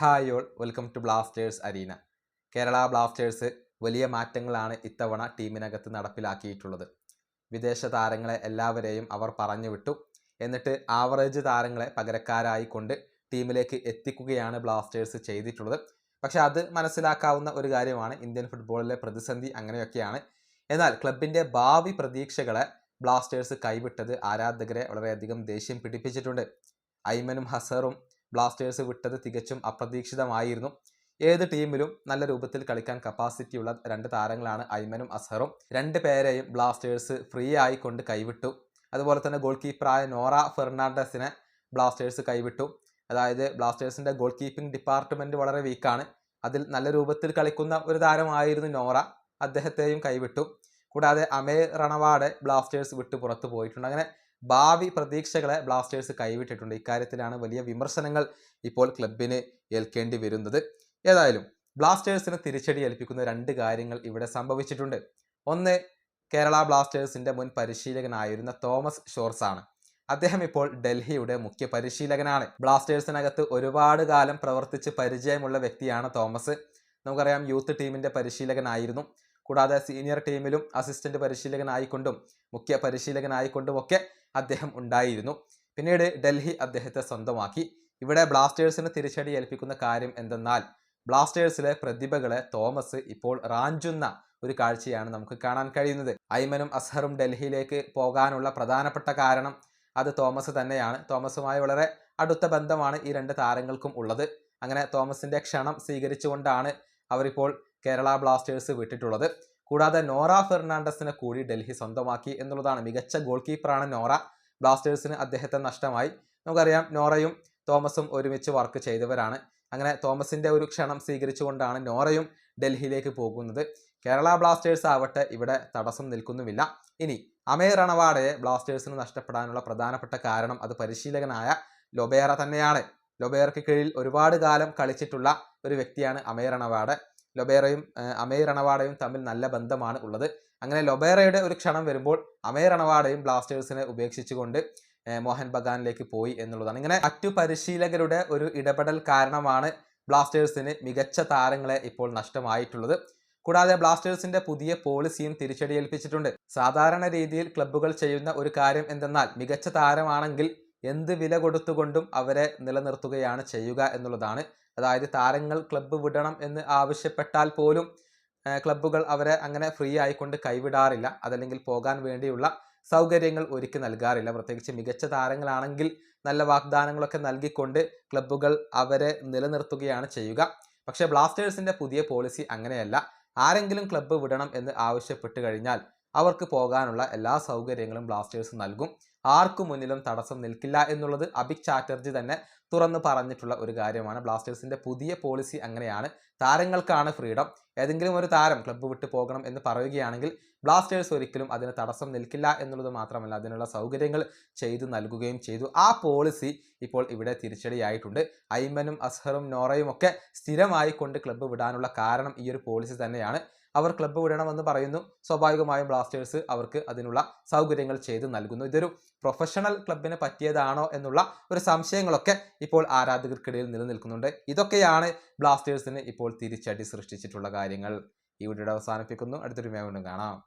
Hi all welcome to Blasters arena. Kerala Blasters വലിയ മാറ്റങ്ങളാണ് ഇത്തവണ ടീമിനകത്ത് നടപ്പിലാക്കിയിട്ടുള്ളത്. വിദേശ താരങ്ങളെ എല്ലാവരെയും അവർ പറഞ്ഞു വിട്ടു എന്നിട്ട് ആവറേജ് താരങ്ങളെ പകരക്കാരായി കൊണ്ട് ടീമിലേക്ക് എത്തിക്കുകയാണ് ബ്ലാസ്റ്റേഴ്സ് ചെയ്തിട്ടുള്ളത്. പക്ഷേ അത് മനസ്സിലാക്കാവുന്ന ഒരു കാര്യമാണ് ഇന്ത്യൻ ഫുട്ബോളിലെ പ്രതിസന്ധി അങ്ങനെയൊക്കെയാണ്. എന്നാൽ ക്ലബിന്റെ ഭാവി പ്രതീക്ഷകളെ ബ്ലാസ്റ്റേഴ്സ് കൈവിട്ടത് ആരാധകരെ വളരെയധികം ദേഷ്യം പിടിപ്പിച്ചിട്ടുണ്ട്. ഐമനും ഹസറും ബ്ലാസ്റ്റേഴ്സ് വിട്ടത് തികച്ചും അപ്രതീക്ഷിതമായിരുന്നു. ഏത് ടീമിലും നല്ല രൂപത്തിൽ കളിക്കാൻ കപ്പാസിറ്റിയുള്ള രണ്ട് താരങ്ങളാണ് ഐമനും അസറും രണ്ട് പേരെയും ബ്ലാസ്റ്റേഴ്സ് ഫ്രീ ആയിക്കൊണ്ട് കൊണ്ട് കൈവിട്ടു. അതുപോലെ തന്നെ ഗോൾ കീപ്പറായ നോറ ഫെർണാണ്ടസിനെ ബ്ലാസ്റ്റേഴ്സ് കൈവിട്ടു. അതായത് ബ്ലാസ്റ്റേഴ്സിന്റെ ഗോൾ കീപ്പിംഗ് ഡിപ്പാർട്ട്മെന്റ് വളരെ വീക്കാണ് അതിൽ നല്ല രൂപത്തിൽ കളിക്കുന്ന ഒരു താരമായിരുന്നു നോറ. അദ്ദേഹത്തെയും കൈവിട്ടു. കൂടാതെ അമേ റണവാടെ ബ്ലാസ്റ്റേഴ്സ് വിട്ട് പുറത്തു പോയിട്ടുണ്ട്. അങ്ങനെ ഭാവി പ്രതീക്ഷകളെ ബ്ലാസ്റ്റേഴ്സ് കൈവിട്ടിട്ടുണ്ട്. ഇക്കാര്യത്തിലാണ് വലിയ വിമർശനങ്ങൾ ഇപ്പോൾ ക്ലബിന് ഏൽക്കേണ്ടി വരുന്നത്. ഏതായാലും ബ്ലാസ്റ്റേഴ്സിന് തിരിച്ചടി ഏൽപ്പിക്കുന്ന രണ്ട് കാര്യങ്ങൾ ഇവിടെ സംഭവിച്ചിട്ടുണ്ട്. ഒന്ന് കേരള ബ്ലാസ്റ്റേഴ്സിന്റെ മുൻ പരിശീലകനായിരുന്ന തോമസ് ഷോർസ് ആണ് അദ്ദേഹം ഇപ്പോൾ ഡൽഹിയുടെ മുഖ്യ പരിശീലകനാണ്. ബ്ലാസ്റ്റേഴ്സിനകത്ത് ഒരുപാട് കാലം പ്രവർത്തിച്ച് പരിചയമുള്ള വ്യക്തിയാണ് തോമസ്. നമുക്കറിയാം യൂത്ത് ടീമിന്റെ പരിശീലകനായിരുന്നു. കൂടാതെ സീനിയർ ടീമിലും അസിസ്റ്റന്റ് പരിശീലകനായിക്കൊണ്ടും മുഖ്യ പരിശീലകനായിക്കൊണ്ടും ഒക്കെ അദ്ദേഹം ഉണ്ടായിരുന്നു. പിന്നീട് ഡൽഹി അദ്ദേഹത്തെ സ്വന്തമാക്കി. ഇവിടെ ബ്ലാസ്റ്റേഴ്സിന് തിരിച്ചടി ഏൽപ്പിക്കുന്ന കാര്യം എന്തെന്നാൽ ബ്ലാസ്റ്റേഴ്സിലെ പ്രതിഭകളെ തോമസ് ഇപ്പോൾ റാഞ്ചുന്ന ഒരു കാഴ്ചയാണ് നമുക്ക് കാണാൻ കഴിയുന്നത്. ഐമനും അസ്ഹറും ഡൽഹിയിലേക്ക് പോകാനുള്ള പ്രധാനപ്പെട്ട കാരണം അത് തോമസ് തന്നെയാണ്. തോമസുമായി വളരെ അടുത്ത ബന്ധമാണ് ഈ രണ്ട് താരങ്ങൾക്കും ഉള്ളത്. അങ്ങനെ തോമസിന്റെ ക്ഷണം സ്വീകരിച്ചുകൊണ്ടാണ് അവരിപ്പോൾ കേരള ബ്ലാസ്റ്റേഴ്സ് വിട്ടിട്ടുള്ളത്. കൂടാതെ നോറ ഫെർണാണ്ടസിനെ കൂടി ഡൽഹി സ്വന്തമാക്കി എന്നുള്ളതാണ് മികച്ച ഗോൾ കീപ്പറാണ് നോറ. ബ്ലാസ്റ്റേഴ്സിന് അദ്ദേഹത്തെ നഷ്ടമായി. നമുക്കറിയാം നോറയും തോമസും ഒരുമിച്ച് വർക്ക് ചെയ്തവരാണ്. അങ്ങനെ തോമസിന്റെ ഒരു ക്ഷണം സ്വീകരിച്ചുകൊണ്ടാണ് നോറയും ഡൽഹിയിലേക്ക് പോകുന്നത്. കേരള ബ്ലാസ്റ്റേഴ്സ് ആവട്ടെ ഇവിടെ തടസ്സം നിൽക്കുന്നുമില്ല. ഇനി അമേ റണവാഡയെ ബ്ലാസ്റ്റേഴ്സിന് നഷ്ടപ്പെടാനുള്ള പ്രധാനപ്പെട്ട കാരണം അത് പരിശീലകനായ ലൊബേറ തന്നെയാണ്. ലൊബേറയ്ക്ക് കീഴിൽ ഒരുപാട് കാലം കളിച്ചിട്ടുള്ള ഒരു വ്യക്തിയാണ് അമേ റണവാഡ്. ലൊബേറയും അമേ റണവാടയും തമ്മിൽ നല്ല ബന്ധമാണ് ഉള്ളത്. അങ്ങനെ ലൊബേറയുടെ ഒരു ക്ഷണം വരുമ്പോൾ അമേ റണവാടയും ബ്ലാസ്റ്റേഴ്സിനെ ഉപേക്ഷിച്ചുകൊണ്ട് മോഹൻ ബഗാനിലേക്ക് പോയി എന്നുള്ളതാണ്. ഇങ്ങനെ മറ്റു പരിശീലകരുടെ ഒരു ഇടപെടൽ കാരണമാണ് ബ്ലാസ്റ്റേഴ്സിന് മികച്ച താരങ്ങളെ ഇപ്പോൾ നഷ്ടമായിട്ടുള്ളത്. കൂടാതെ ബ്ലാസ്റ്റേഴ്സിന്റെ പുതിയ പോളിസിയും തിരിച്ചടിയേൽപ്പിച്ചിട്ടുണ്ട്. സാധാരണ രീതിയിൽ ക്ലബ്ബുകൾ ചെയ്യുന്ന ഒരു കാര്യം എന്തെന്നാൽ മികച്ച താരമാണെങ്കിൽ എന്ത് വില കൊടുത്തുകൊണ്ടും അവരെ നിലനിർത്തുകയാണ് ചെയ്യുക എന്നുള്ളതാണ്. അതായത് താരങ്ങൾ ക്ലബ്ബ് വിടണം എന്ന് ആവശ്യപ്പെട്ടാൽ പോലും ക്ലബ്ബുകൾ അവരെ അങ്ങനെ ഫ്രീ ആയിക്കൊണ്ട് കൈവിടാറില്ല. അതല്ലെങ്കിൽ പോകാൻ വേണ്ടിയുള്ള സൗകര്യങ്ങൾ ഒരുക്കി നൽകാറില്ല. പ്രത്യേകിച്ച് മികച്ച താരങ്ങളാണെങ്കിൽ നല്ല വാഗ്ദാനങ്ങളൊക്കെ നൽകിക്കൊണ്ട് ക്ലബ്ബുകൾ അവരെ നിലനിർത്തുകയാണ് ചെയ്യുക. പക്ഷേ ബ്ലാസ്റ്റേഴ്സിന്റെ പുതിയ പോളിസി അങ്ങനെയല്ല. ആരെങ്കിലും ക്ലബ്ബ് വിടണം എന്ന് ആവശ്യപ്പെട്ട് കഴിഞ്ഞാൽ അവർക്ക് പോകാനുള്ള എല്ലാ സൗകര്യങ്ങളും ബ്ലാസ്റ്റേഴ്സ് നൽകും. ആർക്കു മുന്നിലും തടസ്സം നിൽക്കില്ല എന്നുള്ളത് അഭിക് ചാറ്റർജി തന്നെ തുറന്നു പറഞ്ഞിട്ടുള്ള ഒരു കാര്യമാണ്. ബ്ലാസ്റ്റേഴ്സിന്റെ പുതിയ പോളിസി അങ്ങനെയാണ്. താരങ്ങൾക്കാണ് ഫ്രീഡം. ഏതെങ്കിലും ഒരു താരം ക്ലബ്ബ് വിട്ട് പോകണം എന്ന് പറയുകയാണെങ്കിൽ ബ്ലാസ്റ്റേഴ്സ് ഒരിക്കലും അതിന് തടസ്സം നിൽക്കില്ല എന്നുള്ളത് മാത്രമല്ല അതിനുള്ള സൗകര്യങ്ങൾ ചെയ്തു നൽകുകയും ചെയ്തു. ആ പോളിസി ഇപ്പോൾ ഇവിടെ തിരിച്ചടിയായിട്ടുണ്ട്. ഐമനും അസ്ഹറും നോറയും ഒക്കെ സ്ഥിരമായി കൊണ്ട് ക്ലബ്ബ് വിടാനുള്ള കാരണം ഈ ഒരു പോളിസി തന്നെയാണ്. അവർ ക്ലബ്ബ് വിടണമെന്ന് പറയുന്നു. സ്വാഭാവികമായും ബ്ലാസ്റ്റേഴ്സ് അവർക്ക് അതിനുള്ള സൗകര്യങ്ങൾ ചെയ്തു നൽകുന്നു. ഇതൊരു പ്രൊഫഷണൽ ക്ലബിന് പറ്റിയതാണോ എന്നുള്ള ഒരു സംശയങ്ങളൊക്കെ ഇപ്പോൾ ആരാധകർക്കിടയിൽ നിലനിൽക്കുന്നുണ്ട്. ഇതൊക്കെയാണ് ബ്ലാസ്റ്റേഴ്സിന് ഇപ്പോൾ തിരിച്ചടി സൃഷ്ടിച്ചിട്ടുള്ള കാര്യങ്ങൾ. ഈ വീഡിയോ അവസാനിപ്പിക്കുന്നു. അടുത്തൊരു വീണ്ടും കാണാം.